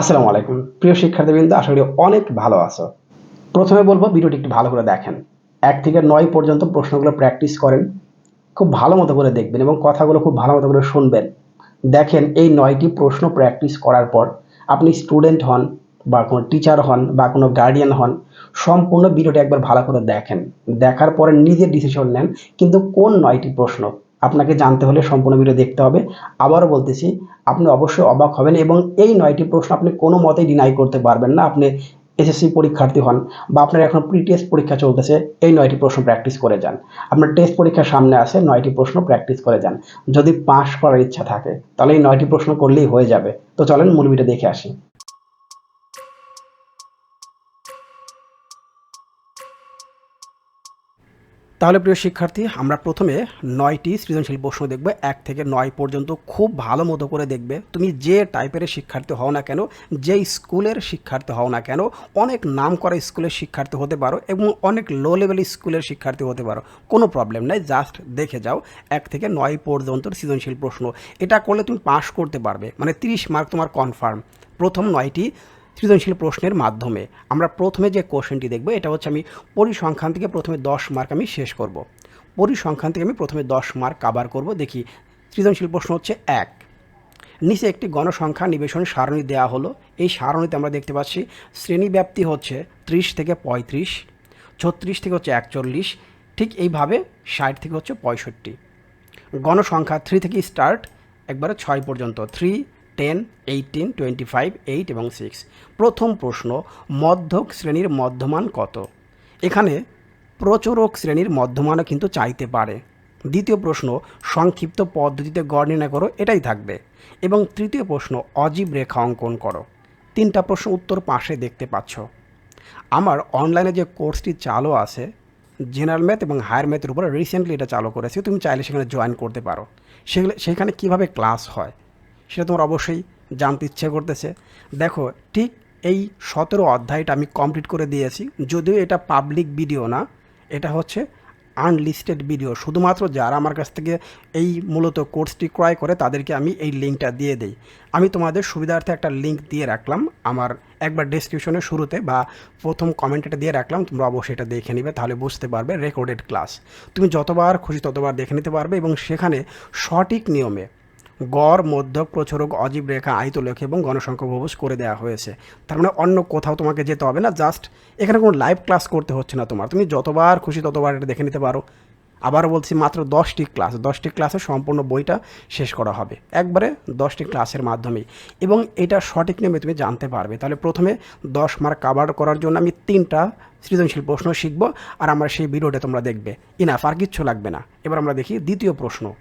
আসসালামু আলাইকুম। প্রিয় শিক্ষার্থীবৃন্দ, আশা করি অনেক ভালো আছো। প্রথমে বলব, ভিডিওটি একটু ভালো করে দেখেন। এক থেকে নয় পর্যন্ত প্রশ্নগুলো প্র্যাকটিস করেন। খুব ভালো মতো করে দেখবেন এবং কথাগুলো খুব ভালো মতো করে শুনবেন। দেখেন, এই নয়টি প্রশ্ন প্র্যাকটিস করার পর আপনি স্টুডেন্ট হন বা কোনো টিচার হন বা কোনো গার্ডিয়ান হন, সম্পূর্ণ ভিডিওটি একবার ভালো করে দেখেন। দেখার পরে নিজের ডিসিশন নেন, কিন্তু কোন নয়টি প্রশ্ন আপনাকে জানতে হলে সম্পূর্ণ ভিডিও দেখতে হবে। আবারও বলতেছি, আপনি অবশ্যই অবাক হবেন এবং এই নয়টি প্রশ্ন আপনি কোনো মতেই ডিনাই করতে পারবেন না। আপনি এসএসসি পরীক্ষার্থী হন বা আপনার এখন প্রি টেস্ট পরীক্ষা চলতেছে, এই নয়টি প্রশ্ন প্র্যাকটিস করে যান। আপনার টেস্ট পরীক্ষার সামনে আসে নয়টি প্রশ্ন প্র্যাকটিস করে যান। যদি পাশ করার ইচ্ছা থাকে, তাহলে এই নয়টি প্রশ্ন করলেই হয়ে যাবে। তো চলেন মূল ভিডিও দেখে আসি। তাহলে প্রিয় শিক্ষার্থী, আমরা প্রথমে নয়টি সৃজনশীল প্রশ্ন দেখব। এক থেকে নয় পর্যন্ত খুব ভালো মতো করে দেখবে। তুমি যে টাইপের শিক্ষার্থী হও না কেন, যে স্কুলের শিক্ষার্থী হও না কেন, অনেক নাম করা স্কুলের শিক্ষার্থী হতে পারো এবং অনেক লো লেভেল স্কুলের শিক্ষার্থী হতে পারো। কোনো প্রবলেম নাই জাস্ট দেখে যাও। এক থেকে নয় পর্যন্ত সৃজনশীল প্রশ্ন। এটা করলে তুমি পাস করতে পারবে। মানে তিরিশ মার্ক তোমার কনফার্ম প্রথম নয়টি সৃজনশীল প্রশ্নের মাধ্যমে। আমরা প্রথমে যে কোশ্চেনটি দেখব, এটা হচ্ছে আমি পরিসংখ্যান থেকে প্রথমে দশ মার্ক আমি শেষ করব। পরিসংখ্যান থেকে আমি প্রথমে দশ মার্ক কাভার করব, দেখি। সৃজনশীল প্রশ্ন হচ্ছে এক। নিচে একটি গণসংখ্যা নিবেশন সারণী দেওয়া হলো। এই সারণীতে আমরা দেখতে পাচ্ছি শ্রেণি ব্যাপ্তি হচ্ছে ত্রিশ থেকে পঁয়ত্রিশ, ছত্রিশ থেকে হচ্ছে একচল্লিশ, ঠিক এইভাবে ষাট থেকে হচ্ছে পঁয়ষট্টি। গণসংখ্যা থ্রি থেকে স্টার্ট একবারে ছয় পর্যন্ত। Three ten eighteen twenty five eight এবং সিক্স প্রথম প্রশ্ন, মধ্যক শ্রেণির মধ্যমান কত? এখানে প্রচুরক শ্রেণির মধ্যমানও কিন্তু চাইতে পারে। দ্বিতীয় প্রশ্ন, সংক্ষিপ্ত পদ্ধতিতে গড় নির্ণয় করো, এটাই থাকবে। এবং তৃতীয় প্রশ্ন, অজীব রেখা অঙ্কন করো। তিনটা প্রশ্ন উত্তর পাশে দেখতে পাচ্ছ। আমার অনলাইনে যে কোর্সটি চালু আছে জেনারেল ম্যাথ এবং হায়ার ম্যাথের উপরে রিসেন্টলি এটা চালু করেছে, তুমি চাইলে সেখানে জয়েন করতে পারো। সেগুলো, সেখানে কীভাবে ক্লাস হয়? সেটা তোমার অবশ্যই জানতে ইচ্ছে করতেছে। দেখো, ঠিক এই সতেরো অধ্যায়টা আমি কমপ্লিট করে দিয়েছি। যদিও এটা পাবলিক ভিডিও না, এটা হচ্ছে আনলিস্টেড ভিডিও শুধুমাত্র যারা আমার কাছ থেকে এই মূলত কোর্সটি ক্রয় করে, তাদেরকে আমি এই লিঙ্কটা দিয়ে দিই। আমি তোমাদের সুবিধার্থে একটা লিঙ্ক দিয়ে রাখলাম, আমার একবার ডিসক্রিপশনের শুরুতে বা প্রথম কমেন্টটা দিয়ে রাখলাম, তোমরা অবশ্যই এটা দেখে নিবে, তাহলে বুঝতে পারবে রেকর্ডেড ক্লাস তুমি যতবার খুশি ততবার দেখে নিতে পারবে এবং সেখানে সঠিক নিয়মে গড় মধ্যক প্রচুরক, অজীব রেখা আয়তলেখ এবং গণসংখ্যা বহুভুজ করে দেওয়া হয়েছে। তার মানে অন্য কোথাও তোমাকে যেতে হবে না জাস্ট এখানে কোনো লাইভ ক্লাস করতে হচ্ছে না তোমার। তুমি যতবার খুশি ততবার এটা দেখে নিতে পারো। আবার বলছি মাত্র দশটি ক্লাস দশটি ক্লাসে সম্পূর্ণ বইটা শেষ করা হবে। একবারে দশটি ক্লাসের মাধ্যমেই। এবং এটা সঠিক নিয়মে তুমি জানতে পারবে। তাহলে প্রথমে দশ মার্ক কাভার করার জন্য আমি তিনটা সৃজনশীল প্রশ্ন শিখব, আর আমরা সেই ভিডিওটা তোমরা দেখবে। ইনাফ আর কিচ্ছু লাগবে না। এবার আমরা দেখি দ্বিতীয় প্রশ্ন।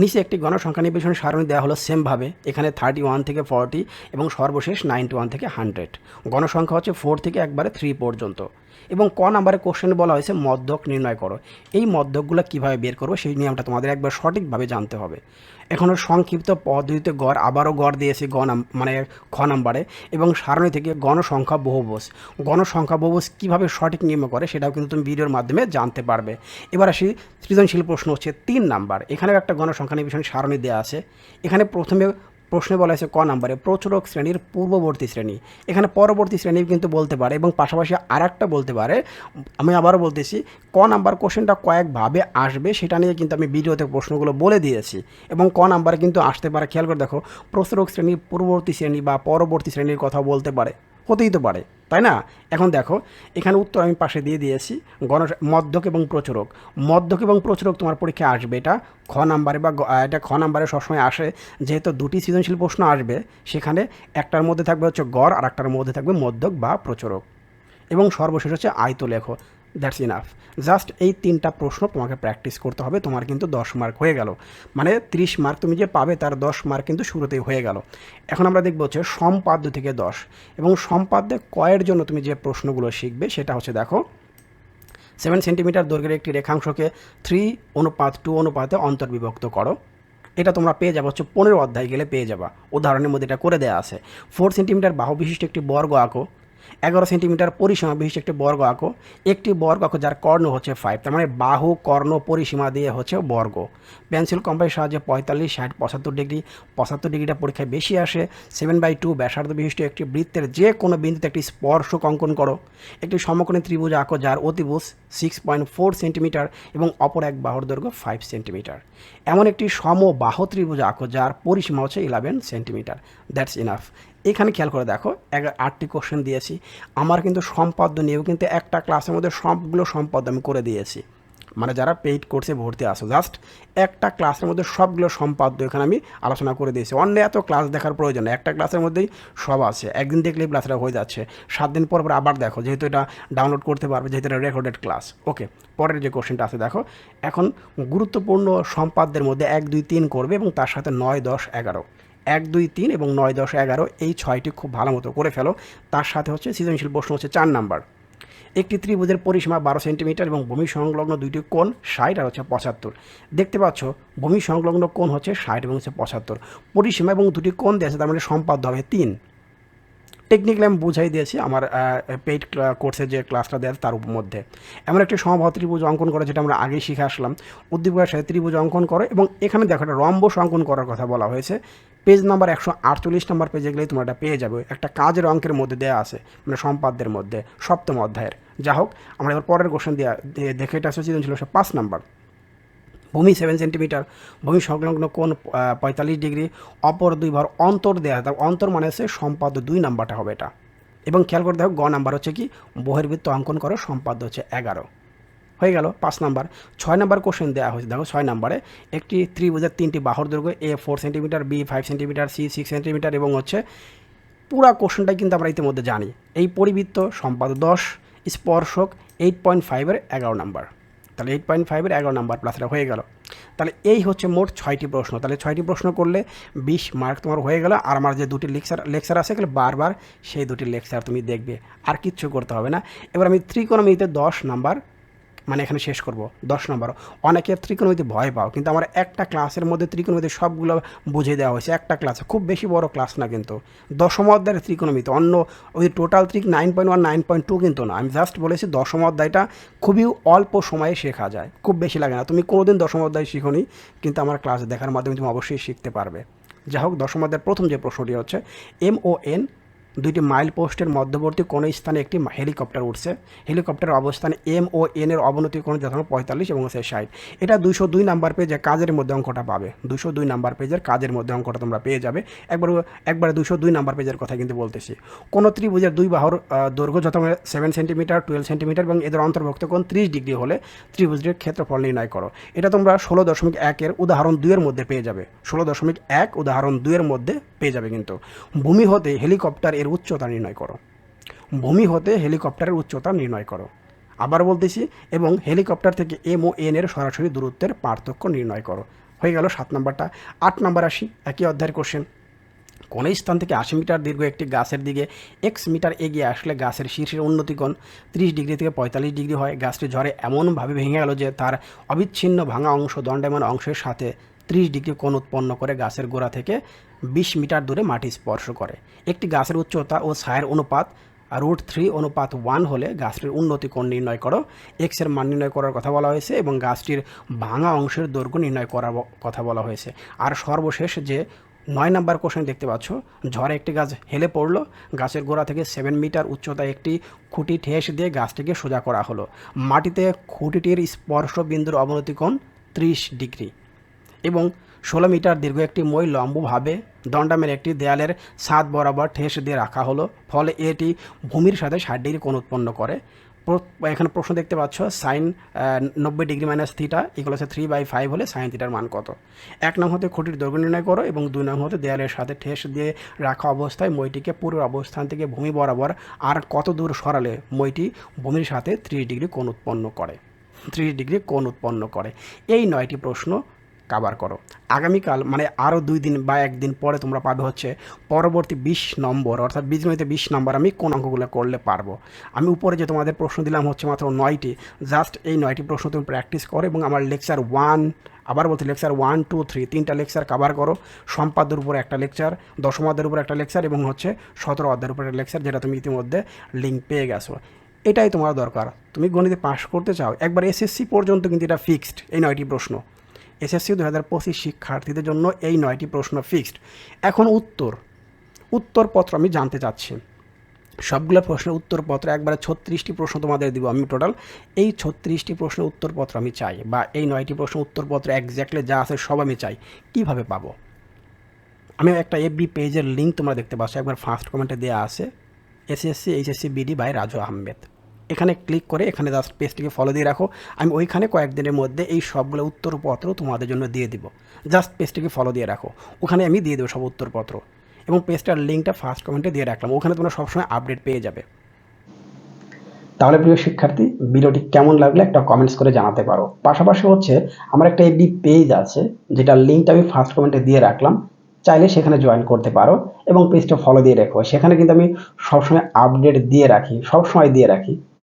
নিচে একটি গণসংখ্যা নিবেশন সারণী দেওয়া হলো সেমভাবে। এখানে থার্টি ওয়ান থেকে ফর্টি এবং সর্বশেষ নাইনটি ওয়ান থেকে হান্ড্রেড গণসংখ্যা হচ্ছে ফোর থেকে একবারে থ্রি পর্যন্ত। এবং ক নাম্বারে কোশ্চেন বলা হয়েছে, মধ্যক নির্ণয় করো। এই মধ্যকগুলো কীভাবে বের করব সেই নিয়মটা তোমাদের একবার সঠিকভাবে জানতে হবে। এখনও সংক্ষিপ্ত পদ্ধতিতে গড়, আবারও গড় দিয়েছি গ নাম মানে খ নাম্বারে, এবং সারণী থেকে গণসংখ্যা বহুবোস গণসংখ্যা বহুবোস কীভাবে সঠিক নিয়ম করে সেটাও কিন্তু তুমি ভিডিওর মাধ্যমে জানতে পারবে। এবার আসি, সৃজনশীল প্রশ্ন হচ্ছে তিন নাম্বার। এখানেও একটা গণসংখ্যা নিবেশন সারণী দেওয়া আছে। এখানে প্রথমে প্রশ্নে বলা হয়েছে ক নাম্বারে প্রচুরক শ্রেণির পূর্ববর্তী শ্রেণি। এখানে পরবর্তী শ্রেণি কিন্তু বলতে পারে এবং পাশাপাশি আর বলতে পারে। আমি আবারও বলতেছি, ক নাম্বার কোশ্চেনটা কয়েকভাবে আসবে, সেটা নিয়ে কিন্তু আমি ভিডিওতে প্রশ্নগুলো বলে দিয়েছি এবং ক নাম্বারে কিন্তু আসতে পারে। খেয়াল করে দেখো প্রচুরক শ্রেণির পূর্ববর্তী শ্রেণি বা পরবর্তী শ্রেণির কথা বলতে পারে, হতেই তো পারে। তাই না? এখন দেখো, এখানে উত্তর আমি পাশে দিয়ে দিয়েছি গণ মধ্যক এবং প্রচুরক। মধ্যক এবং প্রচুরক তোমার পরীক্ষায় আসবে। এটা খ নাম্বারে বা এটা খ নাম্বারে সবসময় আসে। যেহেতু দুটি সৃজনশীল প্রশ্ন আসবে, সেখানে একটার মধ্যে থাকবে হচ্ছে গড় আর একটার মধ্যে থাকবে মধ্যক বা প্রচুরক। এবং সর্বশেষ হচ্ছে আয়ত লেখো দ্যাটস ইনাফ জাস্ট এই তিনটা প্রশ্ন তোমাকে প্র্যাকটিস করতে হবে। তোমার কিন্তু দশ মার্ক হয়ে গেল। মানে ত্রিশ মার্ক তুমি যে পাবে, তার দশ মার্ক কিন্তু শুরুতেই হয়ে গেল। এখন আমরা দেখব হচ্ছে সম্পাদ্য থেকে দশ। এবং সম্পাদ্যে কয়ের জন্য তুমি যে প্রশ্নগুলো শিখবে, সেটা হচ্ছে দেখো সেভেন সেন্টিমিটার দৈর্ঘ্যের একটি রেখাংশকে থ্রি অনুপাত টু অনুপাতে অন্তর্বিভক্ত করো। এটা তোমরা পেয়ে যাব হচ্ছে পনেরো অধ্যায় গেলে পেয়ে যাবা। উদাহরণের মধ্যে এটা করে দেওয়া আছে। ফোর সেন্টিমিটার বাহু বিশিষ্ট একটি বর্গ আঁকো। এগারো সেন্টিমিটার পরিসীমা বিশিষ্ট একটি বর্গ আঁকো। একটি বর্গ আঁকো যার কর্ণ হচ্ছে ফাইভ তার মানে বাহু, কর্ণ, পরিসীমা দিয়ে হচ্ছে বর্গ। পেন্সিল কম্পাসের সাহায্যে পঁয়তাল্লিশ, ষাট, পঁচাত্তর ডিগ্রি, পঁচাত্তর ডিগ্রিটা পরীক্ষায় বেশি আসে। সেভেন বাই টু ব্যাসার্ধ বিশিষ্ট একটি বৃত্তের যে কোনো বিন্দুতে একটি স্পর্শক অঙ্কন করো। একটি সমকোণী ত্রিভুজ আঁকো যার অতিভুজ সিক্স পয়েন্ট ফোর সেন্টিমিটার এবং অপর এক বাহুর দৈর্ঘ্য ফাইভ সেন্টিমিটার এমন একটি সমবাহু ত্রিভুজ আঁকো যার পরিসীমা হচ্ছে ইলেভেন সেন্টিমিটার দ্যাটস ইনাফ এখানে খেয়াল করে দেখো এক আটটি কোশ্চেন দিয়েছি। আমার কিন্তু সম্পাদ্য নিয়েও কিন্তু একটা ক্লাসের মধ্যে সবগুলো সম্পাদ্য আমি করে দিয়েছি। মানে যারা পেইড কোর্সে ভর্তি আসো জাস্ট একটা ক্লাসের মধ্যে সবগুলো সম্পাদ্য এখানে আমি আলোচনা করে দিয়েছি। অন্য এত ক্লাস দেখার প্রয়োজন একটা ক্লাসের মধ্যেই সব আছে। একদিন দেখলেই ক্লাসটা হয়ে যাচ্ছে। সাত দিন পর পর আবার দেখো, যেহেতু এটা ডাউনলোড করতে পারবে, যেহেতু এটা রেকর্ডেড ক্লাস ওকে পরের যে কোশ্চেনটা আছে, দেখো, এখন গুরুত্বপূর্ণ সম্পাদ্যের মধ্যে এক, দুই, তিন করবে এবং তার সাথে নয়, দশ, এগারো। এক দুই তিন এবং নয় দশ এগারো এই ছয়টি খুব ভালো মতো করে ফেলো। তার সাথে হচ্ছে সৃজনশীল প্রশ্ন হচ্ছে চার নাম্বার। একটি ত্রিভুজের পরিসীমা বারো সেন্টিমিটার এবং ভূমি সংলগ্ন দুইটি কোণ ষাট আর হচ্ছে পঁচাত্তর। দেখতে পাচ্ছ, ভূমি সংলগ্ন কোণ হচ্ছে ষাট এবং হচ্ছে পঁচাত্তর। পরিসীমা এবং দুটি কোণ দিয়েছে তার মানে সম্পাদ্য হবে তিন। টেকনিক্যালি আমি বুঝাই দিয়েছি আমার পেইড কোর্সের যে ক্লাসটা দেয় তার মধ্যে। এমন একটি সমবাহ ত্রিভুজ অঙ্কন করে যেটা আমরা আগেই শিখে আসলাম। উদ্দীপকের সাথে ত্রিভুজ অঙ্কন করে এবং এখানে দেখো একটা রম্বস অঙ্কন করার কথা বলা হয়েছে। পেজ নাম্বার একশো আটচল্লিশ নাম্বার পেজে গেলেই তোমরা এটা পেয়ে যাবে। একটা কাজের অঙ্কের মধ্যে দেওয়া আছে মানে সম্পাদ্যের মধ্যে, সপ্তম অধ্যায়ের। যা হোক, আমরা এবার পরের কোশ্চেন দেওয়া দেখে এটা আসলে ছিল সে পাঁচ নাম্বার। ভূমি সেভেন সেন্টিমিটার ভূমি সংলগ্ন কোন পঁয়তাল্লিশ ডিগ্রি, অপর দুই ভার অন্তর দেওয়া তার অন্তর মানে হচ্ছে সম্পাদ্য দুই নাম্বারটা হবে এটা। এবং খেয়াল করে দেখো, গ নাম্বার হচ্ছে কি? বহির্বৃত্ত অঙ্কন করো, সম্পাদ্য হচ্ছে এগারো। হয়ে গেল পাঁচ নাম্বার। ছয় নাম্বার কোশ্চেন দেওয়া হয়েছে। দেখো ছয় নাম্বারে একটি ত্রিভুজের তিনটি বাহুর দৈর্ঘ্য A four centimetre B five centimetre C six centimetre এবং হচ্ছে পুরা কোশ্চেনটাই কিন্তু আমরা ইতিমধ্যে জানি। এই পরিবৃত্ত সম্পাদ্য দশ, স্পর্শক এইট পয়েন্ট ফাইভের এগারো নাম্বার। তাহলে এইট পয়েন্ট ফাইভের এগারো নাম্বার প্লাসটা হয়ে গেল। তাহলে এই হচ্ছে মোট ছয়টি প্রশ্ন। তাহলে ছয়টি প্রশ্ন করলে বিশ মার্ক তোমার হয়ে গেল। আর আমার যে দুটি লেকচার লেকচার আছে এগুলো বারবার সেই দুটি লেকচার তুমি দেখবে। আর কিচ্ছু করতে হবে না। এবার আমি ত্রিকোণমিতিতে দশ নাম্বার মানে এখানে শেষ করব, দশ নম্বর। অনেকে ত্রিকোণমিতি ভয় পাও, কিন্তু আমার একটা ক্লাসের মধ্যে ত্রিকোণমিতি সবগুলো বুঝিয়ে দেওয়া হয়েছে, একটা ক্লাসে, খুব বেশি বড় ক্লাস না কিন্তু। দশম অধ্যায়ের ত্রিকোণমিতি, অন্য ওই total ত্রিক nine point one, nine point two কিন্তু না। আমি জাস্ট বলেছি দশম অধ্যায়টা খুবই অল্প সময়ে শেখা যায়, খুব বেশি লাগে না। তুমি কোনোদিন দশম অধ্যায় শিখোনি, কিন্তু আমার ক্লাস দেখার মাধ্যমে তুমি অবশ্যই শিখতে পারবে। যা হোক, দশম অধ্যায়ের প্রথম যে প্রশ্নটি হচ্ছে এম ও এন দুইটি মাইল পোস্টের মধ্যবর্তী কোনো স্থানে একটি হেলিকপ্টার উঠছে। হেলিকপ্টারের অবস্থান এম ও এন এর অবনতি কোণ যথাক্রমে পঁয়তাল্লিশ এবং হচ্ছে ষাট। এটা দুশো দুই নাম্বার পেজে কাজের মধ্যে অঙ্কটা পাবে। দুশো দুই নাম্বার পেজের কাজের মধ্যে অঙ্কটা তোমরা পেয়ে যাবে। একবার একবারে দুশো দুই নাম্বার পেজের কথা কিন্তু বলতেছি। কোনো ত্রিভুজের দুই বাহুর দৈর্ঘ্য যথাক্রমে সেভেন সেন্টিমিটার, টুয়েলভ সেন্টিমিটার এবং এদের অন্তর্ভুক্ত কোণ ত্রিশ ডিগ্রি হলে ত্রিভুজটির ক্ষেত্রফল নির্ণয় করো। এটা তোমরা ষোলো দশমিক একের উদাহরণ দুইয়ের মধ্যে পেয়ে যাবে। ষোলো দশমিক এক উদাহরণ দুইয়ের মধ্যে পেয়ে যাবে কিন্তু। ভূমি হতে হেলিকপ্টার এর উচ্চতা নির্ণয় করো। ভূমি হতে হেলিকপ্টারের উচ্চতা নির্ণয় করো। আবার বলতেছি, এবং হেলিকপ্টার থেকে এম ও এন এর সরাসরি দূরত্বের পার্থক্য নির্ণয় করো। হয়ে গেল সাত নাম্বারটা। আট নাম্বার আসি, একই অধ্যায়ের কোশ্চেন কোন স্থান থেকে আশি মিটার দীর্ঘ একটি গাছের দিকে এক্স মিটার এগিয়ে আসলে গাছের শীর্ষের উন্নতিকোণ ত্রিশ ডিগ্রি থেকে পঁয়তাল্লিশ ডিগ্রি হয়। গাছটি ঝড়ে এমনভাবে ভেঙে গেল যে তার অবিচ্ছিন্ন ভাঙা অংশ দণ্ডায়মান অংশের সাথে ত্রিশ ডিগ্রি কোণ উৎপন্ন করে গাছের গোড়া থেকে বিশ মিটার দূরে মাটি স্পর্শ করে। একটি গাছের উচ্চতা ও ছায়ের অনুপাত রুট থ্রি অনুপাত ওয়ান হলে গাছটির উন্নতি কোণ নির্ণয় করো। এক্সের মান নির্ণয় করার কথা বলা হয়েছে এবং গাছটির ভাঙা অংশের দৈর্ঘ্য নির্ণয় করার কথা বলা হয়েছে। আর সর্বশেষ যে নয় নাম্বার কোশ্চেন দেখতে পাচ্ছ, ঝড়ে একটি গাছ হেলে পড়ল, গাছের গোড়া থেকে সেভেন মিটার উচ্চতায় একটি খুঁটি ঠেস দিয়ে গাছটিকে সোজা করা হলো। মাটিতে খুঁটিটির স্পর্শ বিন্দুর অবনতি কোণ ত্রিশ ডিগ্রি। এবং ষোলো মিটার দীর্ঘ একটি মই লম্বভাবে দণ্ডামের একটি দেয়ালের ছাদ বরাবর ঠেস দিয়ে রাখা হলো। ফলে এটি ভূমির সাথে ষাট ডিগ্রি কোণ উৎপন্ন করে। এখানে প্রশ্ন দেখতে পাচ্ছ সাইন নব্বই ডিগ্রি মাইনাস থিটা ইকুয়াল হচ্ছে থ্রি বাই ফাইভ হলে সাইন থিটার মান কত? এক নং হতে খুঁটির দৈর্ঘ্য নির্ণয় করো এবং দুই নং হতে দেয়ালের সাথে ঠেস দিয়ে রাখা অবস্থায় মইটিকে পূর্বের অবস্থান থেকে ভূমি বরাবর আর কত দূর সরালে মইটি ভূমির সাথে ত্রিশ ডিগ্রি কোণ উৎপন্ন করে। ত্রিশ ডিগ্রি কোণ উৎপন্ন করে। এই নয়টি প্রশ্ন কাভার করো। আগামীকাল মানে আরও দুই দিন বা একদিন পরে তোমরা পাবে হচ্ছে পরবর্তী বিশ নম্বর, অর্থাৎ বীজগণিতে বিশ নম্বর আমি কোন অঙ্কগুলো করলে পারব। আমি উপরে যে তোমাদের প্রশ্ন দিলাম হচ্ছে মাত্র নয়টি জাস্ট এই নয়টি প্রশ্ন তুমি প্র্যাকটিস করো এবং আমার লেকচার ওয়ান আবার বলছি লেকচার ওয়ান টু থ্রি তিনটা লেকচার কাভার করো। সম্পাদের উপর একটা লেকচার দশম দশমাদের উপর একটা লেকচার এবং হচ্ছে সতেরো অধ্যায়ের উপর একটা লেকচার যেটা তুমি ইতিমধ্যে লিঙ্ক পেয়ে গেছো। এটাই তোমার দরকার। তুমি গণিতে পাশ করতে চাও, একবার এসএসসি পর্যন্ত কিন্তু এটা ফিক্সড এই নয়টি প্রশ্ন। এসএসসি দু হাজার পঁচিশ শিক্ষার্থীদের জন্য এই নয়টি প্রশ্ন ফিক্সড এখন উত্তর। উত্তরপত্র আমি জানতে চাচ্ছি। সবগুলো প্রশ্নের উত্তরপত্র, একবারে ছত্রিশটি প্রশ্ন তোমাদের দিব আমি টোটাল এই ছত্রিশটি প্রশ্নের উত্তরপত্র আমি চাই বা এই নয়টি প্রশ্ন উত্তরপত্র একজ্যাক্টলি যা আছে সব আমি চাই। কীভাবে পাবো? আমি একটা এফবি পেজের লিঙ্ক তোমরা দেখতে পাচ্ছ। একবার ফার্স্ট কমেন্টে দেওয়া আছে, SSC HSC BD by Raju Ahmed. এখানে ক্লিক করে এখানে জাস্ট পেজটিকে ফলো দিয়ে রাখো। আমি ওইখানে কয়েকদিনের মধ্যে এই সবগুলো উত্তরপত্র তোমাদের জন্য দিয়ে দিব। জাস্ট পেজটিকে ফলো দিয়ে রাখো। ওখানে আমি দিয়ে দেবো সব উত্তরপত্র। এবং পেজটার লিঙ্কটা ফার্স্ট কমেন্টে দিয়ে রাখলাম। ওখানে তোমরা সবসময় আপডেট পেয়ে যাবে। তাহলে প্রিয় শিক্ষার্থী, ভিডিওটি কেমন লাগলে একটা কমেন্টস করে জানাতে পারো। পাশাপাশি হচ্ছে আমার একটা এফবি পেজ আছে যেটা লিঙ্কটা আমি ফার্স্ট কমেন্টে দিয়ে রাখলাম। চাইলে সেখানে জয়েন করতে পারো এবং পেজটা ফলো দিয়ে রেখো। সেখানে কিন্তু আমি সবসময় আপডেট দিয়ে রাখি, সবসময় দিয়ে রাখি।